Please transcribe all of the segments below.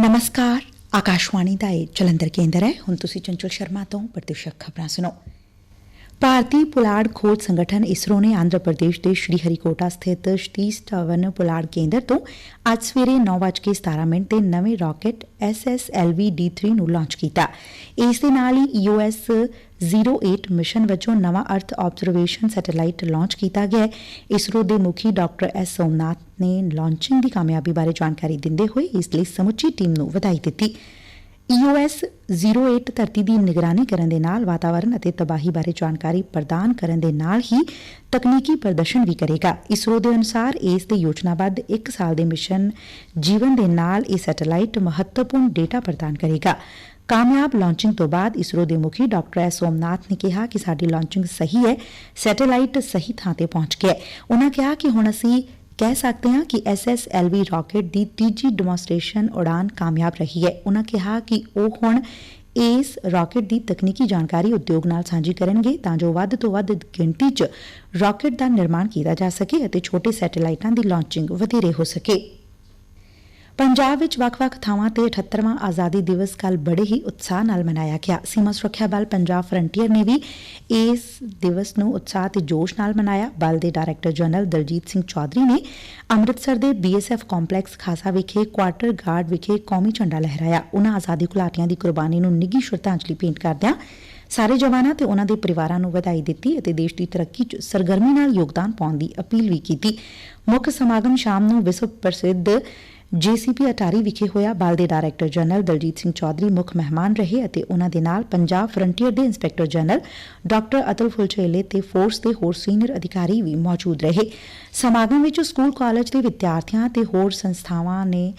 ਨਮਸਕਾਰ ਆਕਾਸ਼ਵਾਣੀ ਦਾ ਇਹ ਜਲੰਧਰ ਕੇਂਦਰ ਹੈ ਹੁਣ ਤੁਸੀਂ ਚੰਚਲ ਸ਼ਰਮਾ ਤੋਂ ਪ੍ਰਤੀਸ਼ਕ ਖਬਰਾਂ ਸੁਣੋ ਭਾਰਤੀ ਪੁਲਾੜ ਖੋਜ ਸੰਗਠਨ ਇਸਰੋ ਨੇ ਆਂਧਰਾ ਪ੍ਰਦੇਸ਼ ਦੇ ਸ਼੍ਰੀ ਹਰੀਕੋਟਾ ਸਥਿਤ ਸਤੀਸ਼ ਧਵਨ ਪੁਲਾੜ ਕੇਂਦਰ ਤੋਂ ਅੱਜ ਸਵੇਰੇ 9:17 ਮਿੰਟ ਤੇ ਨਵੇਂ ਰਾਕੇਟ SSLV D3 ਨੂੰ ਲਾਂਚ ਕੀਤਾ। ਇਸ ਦੇ ਨਾਲ ਹੀ EOS 08 ਮਿਸ਼ਨ ਵਜੋਂ ਨਵਾਂ ਅਰਥ ਆਬਜ਼ਰਵੇਸ਼ਨ ਸੈਟੇਲਾਈਟ ਲਾਂਚ ਕੀਤਾ ਗਿਆ ਇਸਰੋ ਦੇ ਮੁਖੀ ਡਾਕਟਰ ਐਸ ਸੋਮਨਾਥ ਨੇ ਲਾਂਚਿੰਗ ਦੀ ਕਾਮਯਾਬੀ ਬਾਰੇ ਜਾਣਕਾਰੀ ਦਿੰਦੇ ਹੋਏ ਇਸ ਲਈ ਸਮੁੱਚੀ ਟੀਮ ਨੂੰ ਵਧਾਈ ਦਿੱਤੀ। EOS 08 ਧਰਤੀ ਦੀ ਨਿਗਰਾਨੀ ਕਰਨ ਦੇ ਨਾਲ ਵਾਤਾਵਰਣ ਅਤੇ ਤਬਾਹੀ ਬਾਰੇ ਜਾਣਕਾਰੀ ਪ੍ਰਦਾਨ ਕਰਨ ਦੇ ਨਾਲ ਹੀ ਤਕਨੀਕੀ ਪ੍ਰਦਰਸ਼ਨ ਵੀ ਕਰੇਗਾ। ਇਸਰੋ ਦੇ ਅਨੁਸਾਰ ਇਸ ਦੇ ਯੋਜਨਾਬੱਧ 1 ਸਾਲ ਦੇ ਮਿਸ਼ਨ ਜੀਵਨ ਦੇ ਨਾਲ ਇਹ ਸੈਟੇਲਾਈਟ ਮਹੱਤਵਪੂਰਨ ਡੇਟਾ ਪ੍ਰਦਾਨ ਕਰੇਗਾ। ਕਾਮਯਾਬ ਲਾਂਚਿੰਗ ਤੋਂ ਬਾਅਦ ਇਸਰੋ ਦੇ ਮੁਖੀ ਡਾਕਟਰ ਐਸ ਸੋਮਨਾਥ ਨੇ ਕਿਹਾ ਕਿ ਸਾਡੀ ਲਾਂਚਿੰਗ ਸਹੀ ਹੈ, ਸੈਟੇਲਾਈਟ ਸਹੀ ਥਾਂ ਤੇ ਪਹੁੰਚ ਗਿਆ ਹੈ। ਕਿਹਾ ਕਿ ਹੁਣ ਅਸੀਂ ਕਹਿ ਸਕਦੇ ਹਾਂ ਕਿ ਐਸਐਸਐਲਵੀ ਰਾਕੇਟ ਦੀ ਤੀਜੀ ਡੈਮੋਨਸਟ੍ਰੇਸ਼ਨ ਉਡਾਨ ਕਾਮਯਾਬ ਰਹੀ ਹੈ। ਉਨ੍ਹਾਂ ਕਿਹਾ ਕਿ ਉਹ ਹੁਣ ਇਸ ਰਾਕੇਟ ਦੀ ਤਕਨੀਕੀ ਜਾਣਕਾਰੀ ਉਦਯੋਗ ਨਾਲ ਸਾਂਝੀ ਕਰਨਗੇ ਤਾਂ ਜੋ ਵੱਧ ਤੋਂ ਵੱਧ ਗਿਣਤੀ 'ਚ ਰਾਕੇਟ ਦਾ ਨਿਰਮਾਣ ਕੀਤਾ ਜਾ ਸਕੇ ਅਤੇ ਛੋਟੇ ਸੈਟੇਲਾਈਟਾਂ ਦੀ ਲਾਂਚਿੰਗ ਵਧੇਰੇ ਹੋ ਸਕੇ। ਪੰਜਾਬ ਵਿੱਚ ਵੱਖ-ਵੱਖ ਥਾਵਾਂ ਤੇ 78ਵਾਂ ਆਜ਼ਾਦੀ ਦਿਵਸ ਕੱਲ ਬੜੇ ਹੀ ਉਤਸ਼ਾਹ ਨਾਲ ਮਨਾਇਆ ਗਿਆ। ਸੀਮਾ ਸੁਰੱਖਿਆ ਬਲ ਪੰਜਾਬ ਫਰੰਟੀਅਰ ਨੇ ਵੀ ਇਸ ਦਿਵਸ ਨੂੰ ਉਤਸ਼ਾਹ ਤੇ ਜੋਸ਼ ਨਾਲ ਮਨਾਇਆ। ਬਲ ਦੇ ਡਾਇਰੈਕਟਰ ਜਨਰਲ ਦਲਜੀਤ ਸਿੰਘ ਚੌਧਰੀ ਨੇ ਅੰਮ੍ਰਿਤਸਰ ਦੇ ਬੀਐਸਐਫ ਕੰਪਲੈਕਸ ਖਾਸਾ ਵਿਖੇ, ਕੁਆਟਰ ਗਾਰਡ ਵਿਖੇ ਕੌਮੀ ਝੰਡਾ ਲਹਿਰਾਇਆ। ਉਹਨਾਂ ਆਜ਼ਾਦੀ ਘੁਲਾਟੀਆਂ ਦੀ ਕੁਰਬਾਨੀ ਨੂੰ ਨਿੱਘੀ ਸ਼ਰਧਾਂਜਲੀ ਭੇਂਟ ਕਰਦਿਆਂ ਸਾਰੇ ਜਵਾਨਾਂ ਤੇ ਉਹਨਾਂ ਦੇ ਪਰਿਵਾਰਾਂ ਨੂੰ ਵਧਾਈ ਦਿੱਤੀ ਅਤੇ ਦੇਸ਼ ਦੀ ਤਰੱਕੀ 'ਚ ਸਰਗਰਮੀ ਨਾਲ ਯੋਗਦਾਨ ਪਾਉਣ ਦੀ ਅਪੀਲ ਵੀ ਕੀਤੀ। ਮੁੱਖ ਸਮਾਗਮ ਸ਼ਾਮ ਨੂੰ ਵਿਸ਼ਵ ਪ੍ਰਸਿੱਧ ਜੇ ਸੀ ਪੀ ਅਟਾਰੀ ਵਿਖੇ ਹੋਇਆ ਬਲ ਦੇ ਡਾਇਰੈਕਟਰ ਜਨਰਲ ਦਲਜੀਤ ਸਿੰਘ ਚੌਧਰੀ ਮੁੱਖ ਮਹਿਮਾਨ ਰਹੇ ਅਤੇ ਉਹਨਾਂ ਦੇ ਨਾਲ ਪੰਜਾਬ ਫਰੰਟੀਅਰ ਦੇ inspector general doctor Atul Phulchele ਤੇ ਫੋਰਸ ਦੇ ਹੋਰ ਸੀਨੀਅਰ ਅਧਿਕਾਰੀ ਵੀ ਮੌਜੂਦ ਰਹੇ। ਸਮਾਗਮ ਵਿੱਚ ਸਕੂਲ ਕਾਲਜ ਦੇ ਵਿਦਿਆਰਥੀਆਂ ਤੇ ਹੋਰ ਸੰਸਥਾਵਾਂ ਨੇ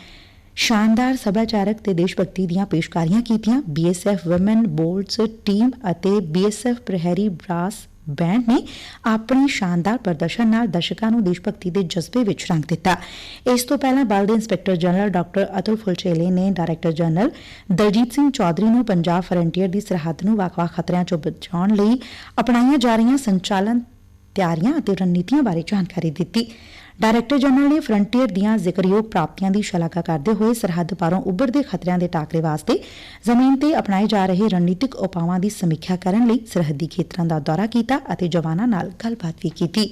ਸ਼ਾਨਦਾਰ ਸੱਭਿਆਚਾਰਕ ਤੇ ਦੇਸ਼ ਭਗਤੀ ਦੀਆਂ ਪੇਸ਼ਕਾਰੀਆਂ ਕੀਤੀਆਂ। ਬੀਐਸਐਫ ਔਮਨ ਬੋਲਡਸ ਟੀਮ ਅਤੇ ਬੀਐਸਐਫ ਪ੍ਰਹਿਰੀ ਬ੍ਰਾਸ ਬੈਂਡ ਨੇ ਆਪਣੀ ਸ਼ਾਨਦਾਰ ਪ੍ਰਦਰਸ਼ਨ ਨਾਲ ਦਰਸ਼ਕਾਂ ਨੂੰ ਦੇਸ਼ ਭਗਤੀ ਦੇ ਜਜ਼ਬੇ ਵਿੱਚ ਰੰਗ ਦਿੱਤਾ। ਇਸ ਤੋਂ ਪਹਿਲਾਂ ਬਲ ਦੇ inspector general doctor Atul Fulzele ਨੇ ਡਾਇਰੈਕਟਰ ਜਨਰਲ ਦਲਜੀਤ ਸਿੰਘ ਚੌਧਰੀ ਨੂੰ ਪੰਜਾਬ ਫਰੰਟੀਅਰ ਦੀ ਸਰਹੱਦ ਨੂੰ ਵੱਖ-ਵੱਖ ਖਤਰਿਆਂ ਤੋਂ ਬਚਾਉਣ ਲਈ ਅਪਣਾਈਆਂ ਜਾ ਰਹੀਆਂ ਸੰਚਾਲਨ ਤਿਆਰੀਆਂ ਅਤੇ ਰਣਨੀਤੀਆਂ ਬਾਰੇ ਜਾਣਕਾਰੀ ਦਿੱਤੀ। ਡਾਇਰੈਕਟਰ ਜਨਰਲ ਨੇ ਫਰੰਟੀਅਰ ਦੀਆਂ ਜ਼ਿਕਰਯੋਗ ਪ੍ਰਾਪਤੀਆਂ ਦੀ ਸ਼ਲਾਘਾ ਕਰਦੇ ਹੋਏ ਸਰਹੱਦ ਪਾਰੋਂ ਉੱਭਰਦੇ ਖਤਰਿਆਂ ਦੇ ਟਾਕਰੇ ਵਾਸਤੇ ਜ਼ਮੀਨ ਤੇ ਅਪਣਾਏ ਜਾ ਰਹੇ ਰਣਨੀਤਿਕ ਉਪਾਵਾਂ ਦੀ ਸਮੀਖਿਆ ਕਰਨ ਲਈ ਸਰਹੱਦੀ ਖੇਤਰਾਂ ਦਾ ਦੌਰਾ ਕੀਤਾ ਅਤੇ ਜਵਾਨਾਂ ਨਾਲ ਗੱਲਬਾਤ ਵੀ ਕੀਤੀ।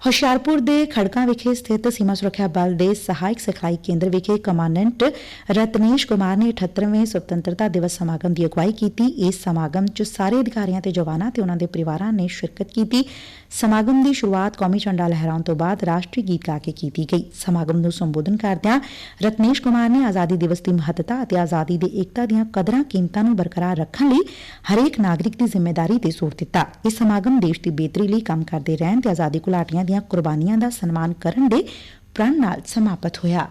ਹੁਸ਼ਿਆਰਪੁਰ ਦੇ ਖੜਕਾਂ ਵਿਖੇ ਸਥਿਤ ਸੀਮਾ ਸੁਰੱਖਿਆ ਬਲ ਦੇ ਸਹਾਇਕ ਸਿਖਲਾਈ ਕੇਂਦਰ ਵਿਖੇ ਕਮਾਂਡੈਂਟ ਰਤਨੇਸ਼ ਕੁਮਾਰ ਨੇ 78ਵੇਂ ਸੁਤੰਤਰਤਾ ਦਿਵਸ ਸਮਾਗਮ ਦੀ ਅਗਵਾਈ ਕੀਤੀ। ਇਸ ਸਮਾਗਮ 'ਚ ਸਾਰੇ ਅਧਿਕਾਰੀਆਂ ਤੇ ਜਵਾਨਾਂ ਤੇ ਉਹਨਾਂ ਦੇ ਪਰਿਵਾਰਾਂ ਨੇ ਸ਼ਿਰਕਤ ਕੀਤੀ। ਸਮਾਗਮ ਦੀ ਸ਼ੁਰੂਆਤ ਕੌਮੀ ਝੰਡਾ ਲਹਿਰਾਉਣ ਤੋਂ ਬਾਅਦ ਰਾਸ਼ਟਰੀ ਗੀਤ ਗਾ ਕੇ ਕੀਤੀ ਗਈ। ਸਮਾਗਮ ਨੂੰ ਸੰਬੋਧਨ ਕਰਦਿਆਂ ਰਤਨੇਸ਼ ਕੁਮਾਰ ਨੇ ਆਜ਼ਾਦੀ ਦਿਵਸ ਦੀ ਮਹੱਤਤਾ ਅਤੇ ਆਜ਼ਾਦੀ ਦੇ ਏਕਤਾ ਦੀਆਂ ਕਦਰਾਂ ਕੀਮਤਾਂ ਨੂੰ ਬਰਕਰਾਰ ਰੱਖਣ ਲਈ ਹਰੇਕ ਨਾਗਰਿਕ ਦੀ ਜ਼ਿੰਮੇਵਾਰੀ ਤੇ ਜ਼ੋਰ ਦਿੱਤਾ। ਇਹ ਸਮਾਗਮ ਦੇਸ਼ ਦੀ ਬਿਹਤਰੀ ਲਈ ਕੰਮ ਕਰਦੇ ਰਹਿਣ ਤੇ ਆਜ਼ਾਦੀ ਘੁਲਾਟੀਆਂ ਦੀਆਂ ਕੁਰਬਾਨੀਆਂ ਦਾ ਸਨਮਾਨ ਕਰਨ ਦੇ ਪ੍ਰਣ ਨਾਲ ਸਮਾਪਤ ਹੋਇਆ।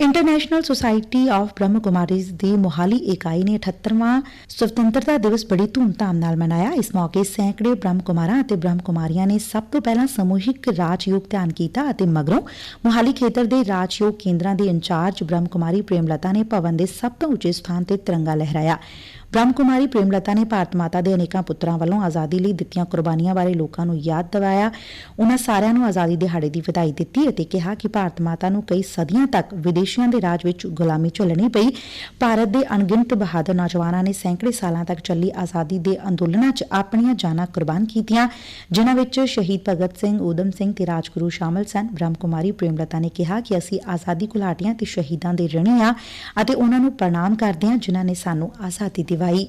ਇੰਟਰਨੈਸ਼ਨਲ ਸੁਸਾਇਟੀ ਆਫ ਬ੍ਰਹਮ ਕੁਮਾਰੀਜ਼ ਦੀ ਮੋਹਾਲੀ ਇਕਾਈ ਨੇ 78ਵਾਂ ਸੁਤੰਤਰਤਾ ਦਿਵਸ ਬੜੀ ਧੂਮਧਾਮ ਨਾਲ ਮਨਾਇਆ। ਇਸ ਮੌਕੇ ਸੈਂਕੜੇ ਬ੍ਰਹਮ ਕੁਮਾਰਾਂ ਅਤੇ ਬ੍ਰਹਮ ਕੁਮਾਰੀਆਂ ਨੇ ਸਭ ਤੋਂ ਪਹਿਲਾਂ ਸਮੂਹਿਕ ਰਾਜਯੋਗ ਧਿਆਨ ਕੀਤਾ ਅਤੇ ਮਗਰੋਂ ਮੋਹਾਲੀ ਖੇਤਰ ਦੇ ਰਾਜਯੋਗ ਕੇਂਦਰਾਂ ਦੇ ਇੰਚਾਰਜ ਬ੍ਰਹਮ ਕੁਮਾਰੀ ਪ੍ਰੇਮਲਤਾ ਨੇ ਭਵਨ ਦੇ ਸਭ ਤੋਂ ਉੱਚੇ ਸਥਾਨ ਤੇ ਤਿਰੰਗਾ ਲਹਿਰਾਇਆ। ਬ੍ਰਹਮ ਕੁਮਾਰੀ ਪ੍ਰੇਮਲਤਾ ਨੇ ਭਾਰਤ ਮਾਤਾ ਦੇ ਅਨੇਕਾਂ ਪੁੱਤਰਾਂ ਵੱਲੋਂ ਆਜ਼ਾਦੀ ਲਈ ਦਿੱਤੀਆਂ ਕੁਰਬਾਨੀਆਂ ਬਾਰੇ ਲੋਕਾਂ ਨੂੰ ਯਾਦ ਦਿਵਾਇਆ। ਉਹਨਾਂ ਸਾਰਿਆਂ ਨੂੰ ਆਜ਼ਾਦੀ ਦਿਹਾੜੇ ਦੀ ਵਧਾਈ ਦਿੱਤੀ ਅਤੇ ਕਿਹਾ ਕਿ ਭਾਰਤ ਮਾਤਾ ਨੂੰ ਕਈ ਸਦੀਆਂ ਤੱਕ ਵਿਦੇਸ਼ੀਆਂ ਦੇ ਰਾਜ ਵਿੱਚ ਗੁਲਾਮੀ ਝੱਲਣੀ ਪਈ। ਭਾਰਤ ਦੇ ਅਣਗਿਣਤ ਬਹਾਦਰ ਨੌਜਵਾਨਾਂ ਨੇ ਸੈਂਕੜੇ ਸਾਲਾਂ ਤੱਕ ਚੱਲੀ ਆਜ਼ਾਦੀ ਦੇ ਅੰਦੋਲਨਾਂ 'ਚ ਆਪਣੀਆਂ ਜਾਨਾਂ ਕੁਰਬਾਨ ਕੀਤੀਆਂ, ਜਿਨ੍ਹਾਂ ਵਿੱਚ ਸ਼ਹੀਦ ਭਗਤ ਸਿੰਘ, ਊਧਮ ਸਿੰਘ ਤੇ ਰਾਜਗੁਰੂ ਸ਼ਾਮਲ ਸਨ। ਬ੍ਰਹਮ ਕੁਮਾਰੀ ਪ੍ਰੇਮਲਤਾ ਨੇ ਕਿਹਾ ਕਿ ਅਸੀਂ ਆਜ਼ਾਦੀ ਘੁਲਾਟੀਆਂ ਤੇ ਸ਼ਹੀਦਾਂ ਦੇ ਰਣੀ ਆ ਅਤੇ ਉਹਨਾਂ ਨੂੰ ਪ੍ਰਣਾਮ ਕਰਦੇ ਹਾਂ ਜਿਨ੍ਹਾਂ ਨੇ ਸਾਨੂੰ ਆਜ਼ਾਦੀ bai.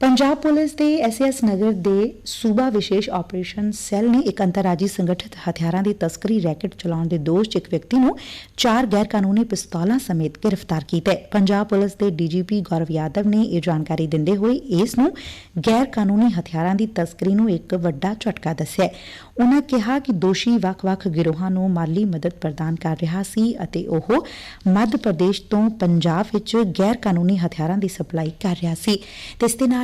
ਪੰਜਾਬ ਪੁਲਿਸ ਦੇ ਐਸਐਸ ਨਗਰ ਦੇ ਸੂਬਾ ਵਿਸ਼ੇਸ਼ ਆਪਰੇਸ਼ਨ ਸੈੱਲ ਨੇ ਇੱਕ ਅੰਤਰਰਾਜੀ ਸੰਗਠਿਤ ਹਥਿਆਰਾਂ ਦੀ ਤਸਕਰੀ ਰੈਕਟ ਚਲਾਉਣ ਦੇ ਦੋਸ਼ 'ਚ ਇੱਕ ਵਿਅਕਤੀ ਨੂੰ ਚਾਰ ਗੈਰ ਕਾਨੂੰਨੀ ਪਿਸਤੌਲਾਂ ਸਮੇਤ ਗ੍ਰਿਫਤਾਰ ਕੀਤਾ ਹੈ। ਪੰਜਾਬ ਪੁਲਿਸ ਦੇ ਡੀਜੀਪੀ ਗੌਰਵ ਯਾਦਵ ਨੇ ਇਹ ਜਾਣਕਾਰੀ ਦਿੰਦੇ ਹੋਏ ਇਸ ਨੂੰ ਗੈਰ ਕਾਨੂੰਨੀ ਹਥਿਆਰਾਂ ਦੀ ਤਸਕਰੀ ਨੂੰ ਇੱਕ ਵੱਡਾ ਝਟਕਾ ਦੱਸਿਆ ਉਨ੍ਹਾਂ ਕਿਹਾ ਕਿ ਦੋਸ਼ੀ ਵੱਖ-ਵੱਖ ਗਿਰੋਹਾਂ ਨੂੰ ਮਾਲੀ ਮਦਦ ਪ੍ਰਦਾਨ ਕਰ ਰਿਹਾ ਸੀ ਅਤੇ ਉਹ ਮੱਧ ਪ੍ਰਦੇਸ਼ ਤੋਂ ਪੰਜਾਬ ਵਿੱਚ ਗੈਰ ਕਾਨੂੰਨੀ ਹਥਿਆਰਾਂ ਦੀ ਸਪਲਾਈ ਕਰ ਰਿਹਾ ਸੀ। ਇਸ ਦੇ ਨਾਲ